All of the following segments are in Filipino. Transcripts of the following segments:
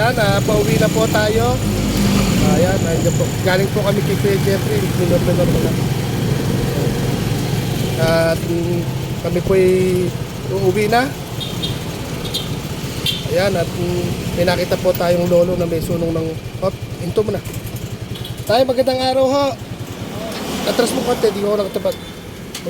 Ayan, ah, pauwi na po tayo. Ayan, nandiyan po. Galing po kami kay Kuya Jeffrey. Minor-minor mo lang. At mm, kami po ay uuwi na. Ayan, at mm, may nakita po tayong lolo na may sunong ng... Hop, hinto mo na. Tayo, magandang araw ho. Atras mo konti, di ko nakatapat.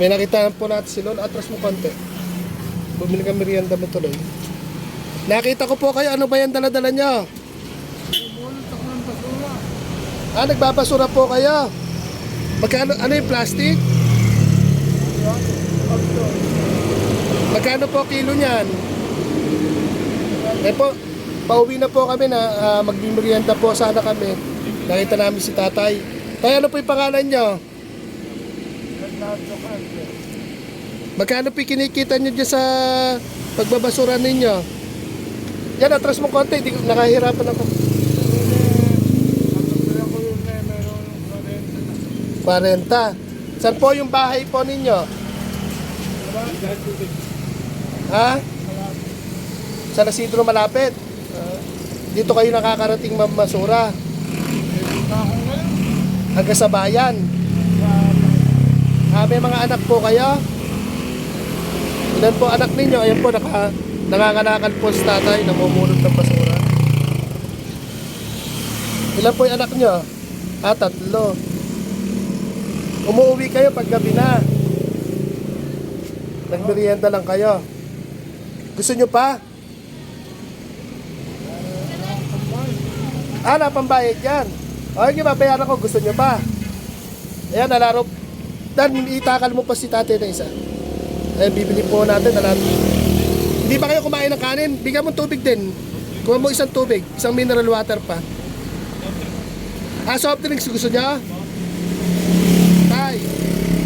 May nakita po natin si lolo, atras mo konti. Bumili kami merienda mo tuloy. Nakita ko po kayo, ano ba yan dala-dala nyo? Ah, nagbabasura po kayo. Magkano, ano yung plastic? Magkano po kilo niyan? Eh po, pauwi na po kami na uh, magmimerienda po sana kami. Nakita namin si tatay. Tay, ano po yung pangalan nyo? Magkano po kinikita nyo dyan sa pagbabasura ninyo? Yan, atras mo konti, di, nakahirapan ako. 40. Saan po yung bahay po ninyo? Ha? Sa Nasidro malapit? Dito kayo nakakarating mamasura? Hanggang sa bayan? Ah, may mga anak po kayo? Ilan po anak ninyo? Ayan po, naka, nanganganakan po si tatay, namumulot ng basura. Ilan po yung anak nyo? Ah, tatlo. Umuwi kayo pag gabi na. Nagmerienda lang kayo. Gusto nyo pa? Ah, napambayad yan. Okay, babayaran ko. Gusto nyo pa? Ayan, nalaro. Dan, itakal mo pa si tatay na isa. Ayan, bibili po natin. Nalaro. Hindi ba kayo kumain ng kanin? Bigyan mo tubig din. Kuha mo isang tubig. Isang mineral water pa. Ah, soft drinks gusto niya? Tay.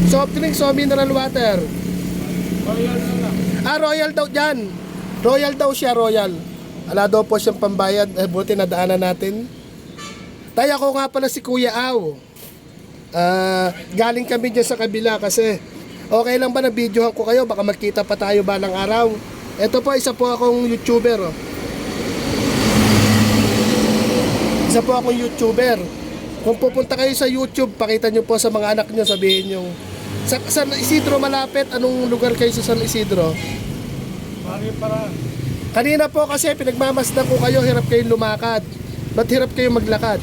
Soft drinks o mineral water? Ah, royal daw dyan. Royal daw siya, royal. Ala daw po siyang pambayad. Eh, buti nadaanan natin. Tay, ako nga pala si Kuya Aw. Ah, galing kami dyan sa kabila kasi okay lang ba na videohan ko kayo? Baka magkita pa tayo balang araw. Ito po, isa po akong YouTuber. Oh. Isa po akong YouTuber. Kung pupunta kayo sa YouTube, pakita nyo po sa mga anak nyo, sabihin nyo, sa San Isidro malapit, anong lugar kayo sa San Isidro? Kanina po kasi pinagmamasdan ko kayo, hirap kayong lumakad. Ba't hirap kayong maglakad?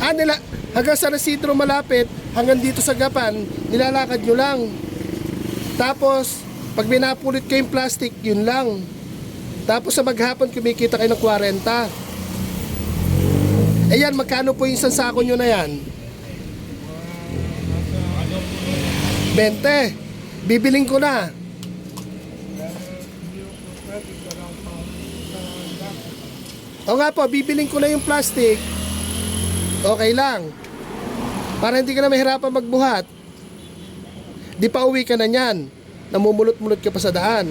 Ah, nila, hanggang San Isidro malapit, hanggang dito sa Gapan, nilalakad nyo lang. Tapos, pag binapulit kayong plastic, yun lang. Tapos sa maghapon, kumikita kayo ng 40. Ayan, magkano po yung isang sako nyo na yan? 20. Bibiling ko na. O nga po, bibiling ko na yung plastic. Okay lang. Para hindi ka na mahirapan magbuhat. Di pa uwi ka na niyan. Namumulot-mulot ka pa sa daan.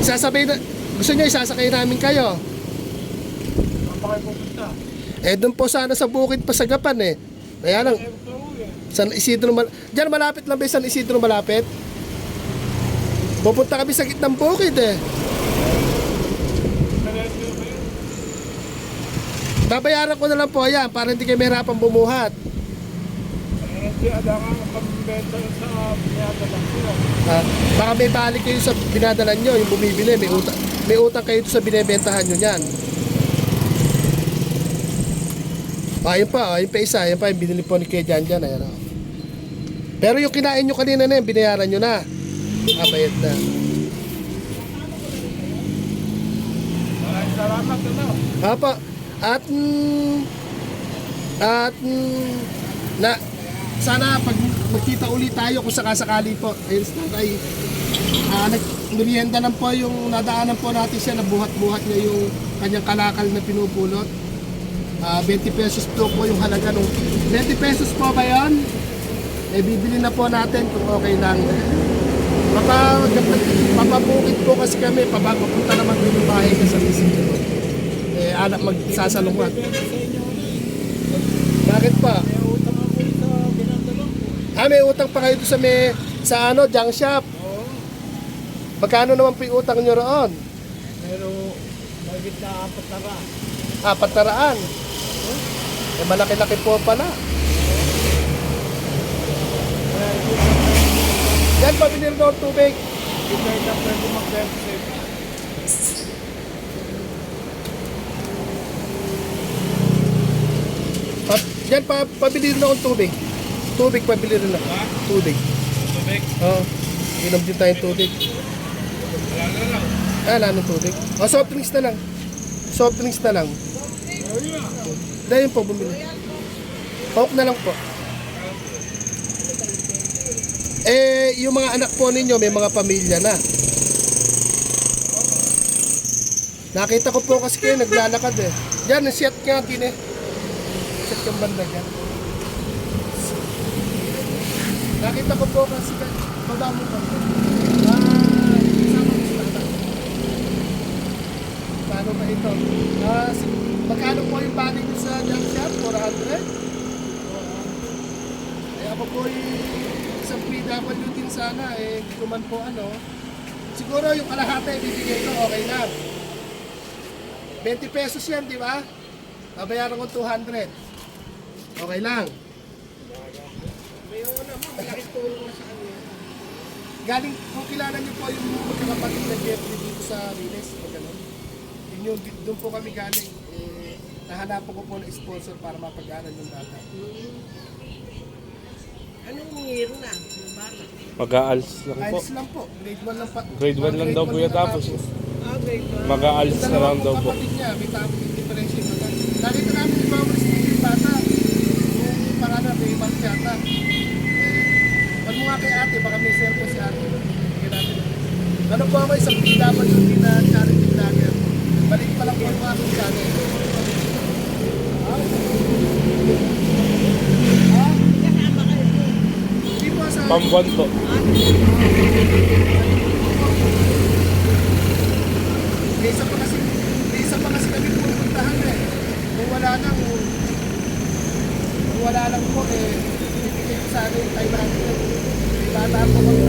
Sasabay na, gusto niyo isasakay namin kayo. Eh, doon po sana sa bukid pa sa Gapan eh. Kaya lang, San Isidro, mal Diyan malapit lang ba San Isidro malapit? Pupunta kami sa gitnang bukid eh. Babayaran ko na lang po yan para hindi kayo mahirapan bumuhat. Ha? Baka may balik kayo sa binadala nyo, yung bumibili, may utang, may utang kayo sa binebentahan nyo yan. Ah, yun pa, ah, yun pa isa, yun pa yung binili po ni Kuya Jan Jan. Ayan, oh. Pero yung kinain nyo kanina na yun, binayaran nyo na. Ah, bayad na. Salamat ano. Apa, at mm, at mm, na sana pag magkita ulit tayo kung sakasakali po. Ayun, tatay. Ah, nagmerienda lang po yung nadaanan po natin siya, nabuhat-buhat niya yung kanyang kalakal na pinupulot. Ah, 20 pesos po po yung halaga nung 20 pesos po ba yan? Eh, bibili na po natin kung okay lang. Papa, papabukit po kasi kami, pabapunta naman doon yung bahay ka sa Isidro may anak magsasalungat. Bakit pa? Ah, may utang pa kayo sa may sa ano, junk shop. Magkano naman po yung utang nyo roon? Pero magigit na apat na raan. Apat na raan? Huh? Eh, malaki-laki po pala. Yan, pabili rin tubig. Ito ay dapat mag-20 Diyan, pa, pabili rin akong tubig. Tubig, pabili rin ako. Tubig. Tubig? Oo. Oh, inom din tayong tubig. Wala na lang. Ah, wala ng tubig. Oh, soft drinks na lang. Soft drinks na lang. Dahil po bumili. Coke na lang po. Eh, yung mga anak po ninyo, may mga pamilya na. Nakita ko po kasi kayo, naglalakad eh. Diyan, nasiat nga din eh. Yung banda dyan. Nakita ko po kasi kayo, baba mo pa. Ah, kasama ko tata. Paano ba ito? Ah, si, magkano po yung nyo sa junk shop? 400? Eh ako po isang PW din sana eh, hindi ko man po ano. Siguro yung kalahati bibigay ko, okay lang. 20 pesos yan, di ba? Babayaran ko 200. Okay lang. Galing, kung kilala niyo po yung magkakapatid na Jeffrey dito sa Riles, o gano'n. Yun yung, doon po kami galing. Eh, nahanapan ko po ng sponsor para mapag-aral yung bata. Anong year na? Yung bala? Mag-aals lang po. Ayos lang po. Grade 1 lang pa. Grade one lang daw po yan tapos. Ah, grade one. Mag-aals na lang daw po. Kapatid niya, may tamang differentiate na lang. Nakita namin yung mga responsible yung bata. Yung pangalan, may ibang yata. Eh, pag mo nga kay ate, baka may cellphone si ate. Bigyan natin. Ano po ako, isang PWD na charity vlogger. Balik pa lang po yung aking channel. Ah, Kasama kayo po. hindi po sa... Pambuan po. May isa pa kasi, may isa pa kasi kami pupuntahan eh. Kung wala nang, kung wala lang po eh, bibigay ko sa yung 500. May bata po kami.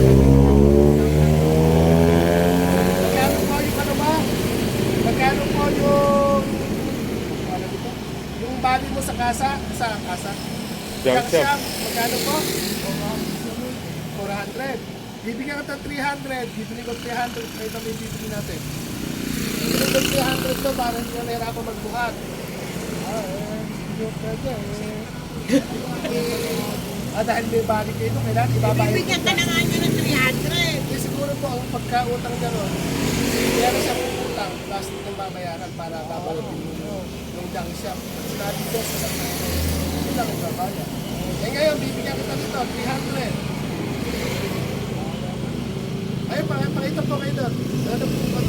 Magkano po yung ano ba? Magkano po yung, ano dito? Yung bali mo sa kasa, sa kasa? Junk shop. Magkano po? 400. Bibigyan ng 300, bibili ko 300, ito may bibili natin. Bibili ko 300 to para hindi na nahirapan magbuhat. Ah, eh, hindi ko pwede eh. ah, dahil may balik kayo, kailangan ibabayad. Bibigyan ka na nga nyo ng 300. Eh, siguro po ang pagkautang niya ron, kaya na siya puputang, plastic ng babayaran para babalatin yung, yung junk shop. Sinabi ko sa sa yun lang ang babayan. Eh ngayon, bibigyan kita nito, 300. Pakita po kayo doon. Ano po ba?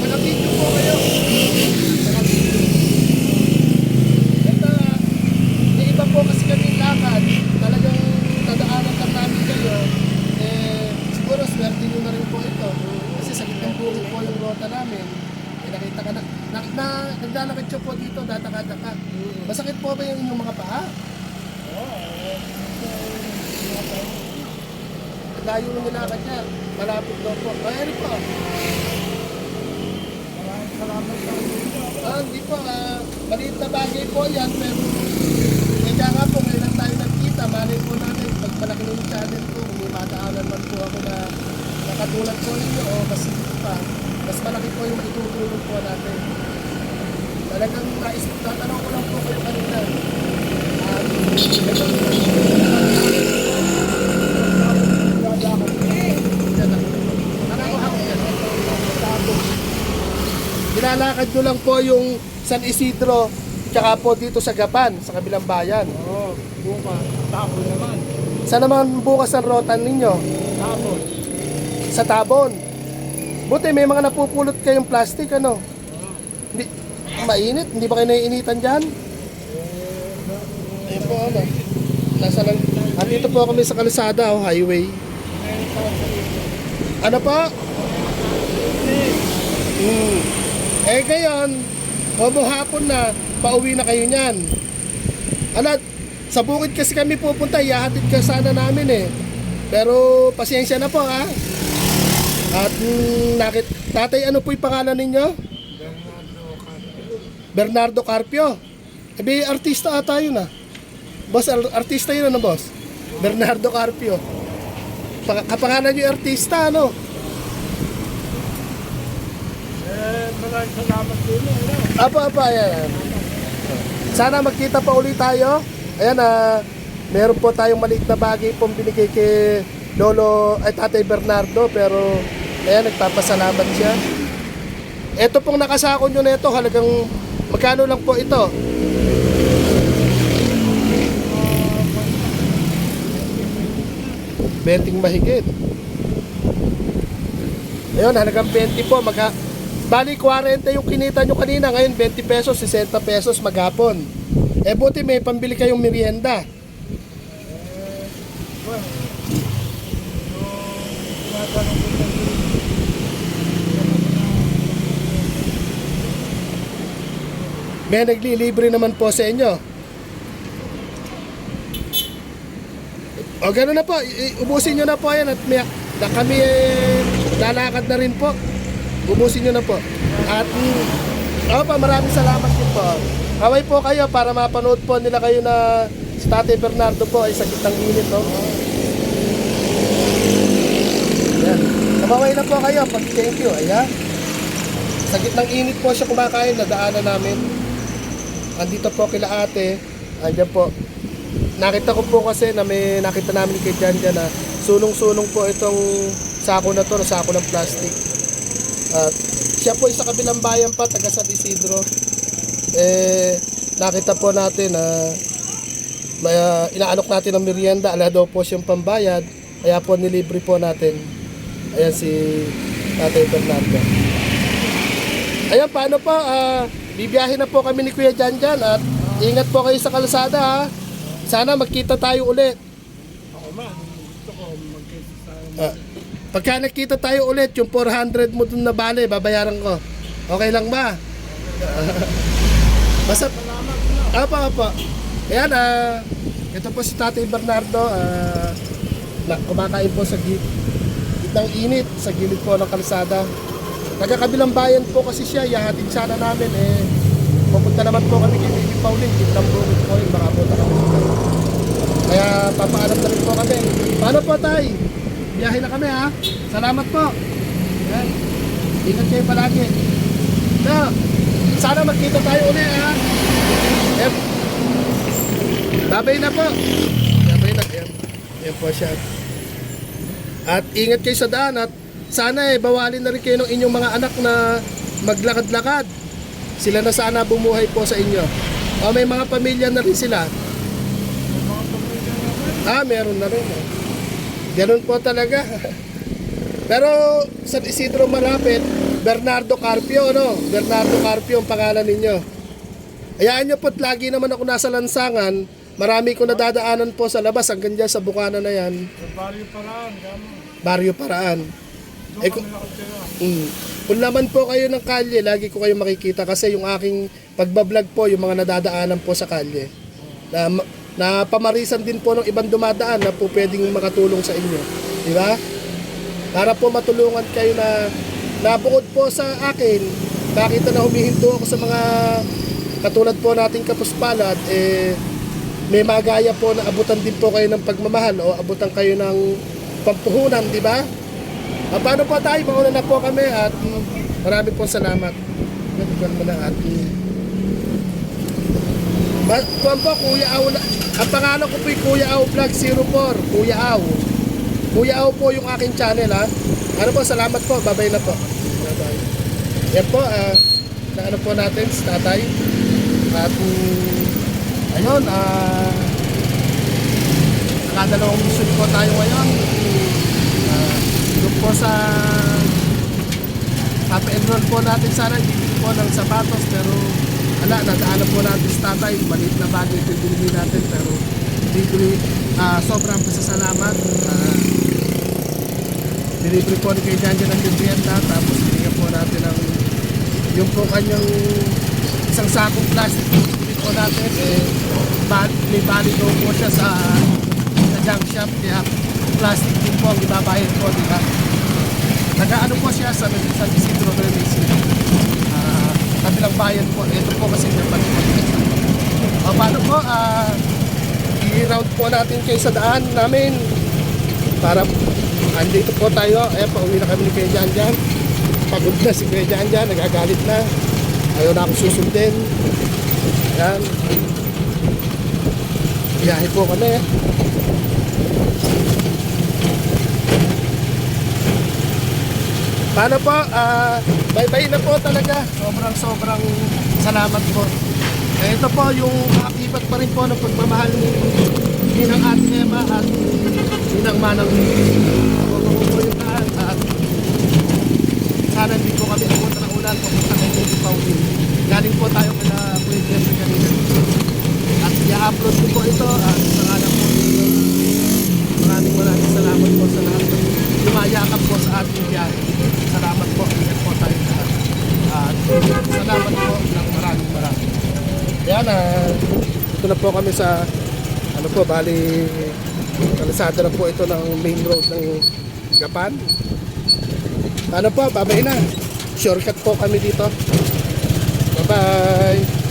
Naka-video po kayo. Naka-video. Ito, may iba po kasi kami lakad. Talagang nadaanan ka namin kayo. Eh, siguro swerte nyo na rin po ito. Kasi sa gitnang bukid po yung rota namin. Eh, nakita ka na. na, na naglalakad siya po dito, datakada ka. Masakit po ba yung inyong mga paa? Layo ng nilakad niya. Malapit daw po. Ay, ano po? Maraming salamat sa. Ah, hindi po. Ah, maliit na bagay po yan. Pero, kaya nga po, ngayon lang tayo nagkita. Malay po natin, pag malaki na yung channel kung may madaanan man po ako na nakatulad po ninyo o mas hindi pa, mas malaki po yung maitutulong po natin. Talagang nais, tatanong ko lang po kayo kanina. Ah, ito, Nilalakad nyo lang po yung San Isidro tsaka po dito sa Gapan, sa kabilang bayan. Oo, bukas. Tapon naman. Saan naman bukas ang rotan ninyo? Tapon. Sa Tabon. Buti may mga napupulot kayong plastic ano? Hindi, mainit, hindi ba kayo naiinitan dyan? Ayun po ano. Nasa lang, at dito po kami sa kalsada, oh, highway. Ano po? Hmm. Eh ngayon, o hapon na, pauwi na kayo niyan. Ano, sa bukid kasi kami pupunta, ihahatid ka sana namin eh. Pero pasensya na po ha. At mm, nakit, tatay ano po yung pangalan ninyo? Bernardo Carpio. Ebe, artista ata yun ah. Boss, ar- artista yun ano boss? Bernardo Carpio. Pa- kapangalan yung artista ano? Eh, maraming salamat din. Ano? Apa, apa, ayan. Sana magkita pa ulit tayo. Ayan, ah, meron po tayong maliit na bagay pong binigay kay Lolo, ay Tatay Bernardo, pero ayan, nagpapasalamat siya. Ito pong nakasako nyo na ito, halagang magkano lang po ito? Benting mahigit. Ayun, halagang 20 po. Magha Bali, 40 yung kinita nyo kanina. Ngayon, 20 pesos, 60 pesos maghapon. Eh, buti may pambili kayong merienda. May naglilibre naman po sa inyo. O gano'n na po, ubusin nyo na po yan at may, na kami eh, lalakad na rin po. Ubusin nyo na po. At ako pa, maraming salamat din po. Kaway po kayo para mapanood po nila kayo na si Tatay Bernardo po ay sa gitang init. No? Ayan. Kumaway na po kayo pag thank you. Ayan. Sa gitnang init po siya kumakain, nadaanan namin. Andito po kila ate. Andiyan po. Nakita ko po kasi na may nakita namin kay Jan na sunong-sunong po itong sako na to, sako ng plastic. At siya po ay sa kabilang bayan pa, taga San Isidro. Eh, nakita po natin na may ah, inaanok natin ng merienda, ala daw po siyang pambayad, kaya po nilibre po natin. Ayan si Tatay Bernardo. Ayan, paano po? Ah, bibiyahe na po kami ni Kuya Janjan at ingat po kayo sa kalsada ha. Sana magkita tayo ulit. Ako man, gusto ko magkita tayo. Ah, pagka nakita tayo ulit, yung 400 mo dun na bale, babayaran ko. Okay lang ba? Basta, apa, apa. Ayan, ah, ito po si Tatay Bernardo, ah, na, kumakain po sa git ng init, sa gilid po ng kalsada. Nagkakabilang bayan po kasi siya, yahatid sana namin, eh, pupunta naman po kami kay Bibi Pauline, kitang bukit po yun, baka kami dito. Kaya papaalam na rin po kami. Paano po tay? Biyahe na kami ha. Salamat po. Yan. Ingat kayo palagi. Na, sana magkita tayo ulit ha. Yep. Babay na po. Babay na. Yan. Yan po siya. At ingat kayo sa daan at sana eh bawalin na rin kayo ng inyong mga anak na maglakad-lakad. Sila na sana bumuhay po sa inyo. O may mga pamilya na rin sila. Ah, meron na rin. eh. Ganun po talaga. Pero sa Isidro malapit, Bernardo Carpio, no? Bernardo Carpio ang pangalan ninyo. Hayaan nyo po't lagi naman ako nasa lansangan. Marami ko nadadaanan po sa labas hanggang dyan sa bukana na yan. Sa baryo paraan, gamo. Barrio Paraan. Doon Eh, kung-. Mm. Kung naman po kayo ng kalye, lagi ko kayo makikita kasi yung aking pagbablog po, yung mga nadadaanan po sa kalye. Na, na pamarisan din po ng ibang dumadaan na po pwedeng makatulong sa inyo. Di ba? Para po matulungan kayo na nabukod po sa akin, nakita na humihinto ako sa mga katulad po nating kapuspalad, eh, may magaya po na abutan din po kayo ng pagmamahal o abutan kayo ng pampuhunan, di ba? Ah, paano po tayo? Mauna na po kami at mm, marami po salamat. Ganun na at ba, kuwan po, Kuya Aw na, ang pangalan ko po yung Kuya Aw Vlog 04, Kuya Aw. Kuya Aw po yung aking channel ha. Ano po, salamat po, babay na po. Bye-bye. Yan po, ah, na ano po natin, tatay. At mm, ayun, ah, nakadalawang mission po tayo ngayon. Ah, doon po sa Papa-enroll po natin sana, bibili po ng sapatos pero ala, nadaanan po natin si tatay, maliit na bagay ito binili natin pero bibili, ah, sobrang pasasalamat. Uh, delivery po ni kay Janjan ng Librienta tapos binigyan po natin ng yung po kanyang isang sakong plastic po natin eh, bal- may bali daw po siya sa sa junk shop kaya plastic din po ang ibabayad po, di ba? Nag-ano po siya sa San Isidro Release. Kabilang bayan po. Ito po kasi dapat po. O, paano po? Ah, i-round po natin kayo sa daan namin para andito po tayo. Eh, pauwi na kami ni Kuya Jan Jan. Pagod na si Kuya Jan Jan, nagagalit na. Ayaw na ako susundin. Yan. Biyahe po kami. Paano po? Ah, bye-bye na po talaga. Sobrang sobrang salamat po. Eh, ito po yung akibat pa rin po ng pagmamahal ni Ninang Ate Emma at Ninang Manang at sana hindi po kami pumunta ng ulan pumunta kay Lady Pauline. Galing po tayo kila Kuya Jesse kanina. At i-upload ko po ito at sa ngalan po ninyo. Maraming maraming salamat po sa lahat ng lumayakap po sa ating biyahe. Salamat po. Ingat po tayo lahat. At salamat po ng maraming maraming. Yan ah, ito na po kami sa ano po, bali kalisada na po ito ng main road ng Gapan. Ano po, babay na. Shortcut po kami dito. Bye-bye.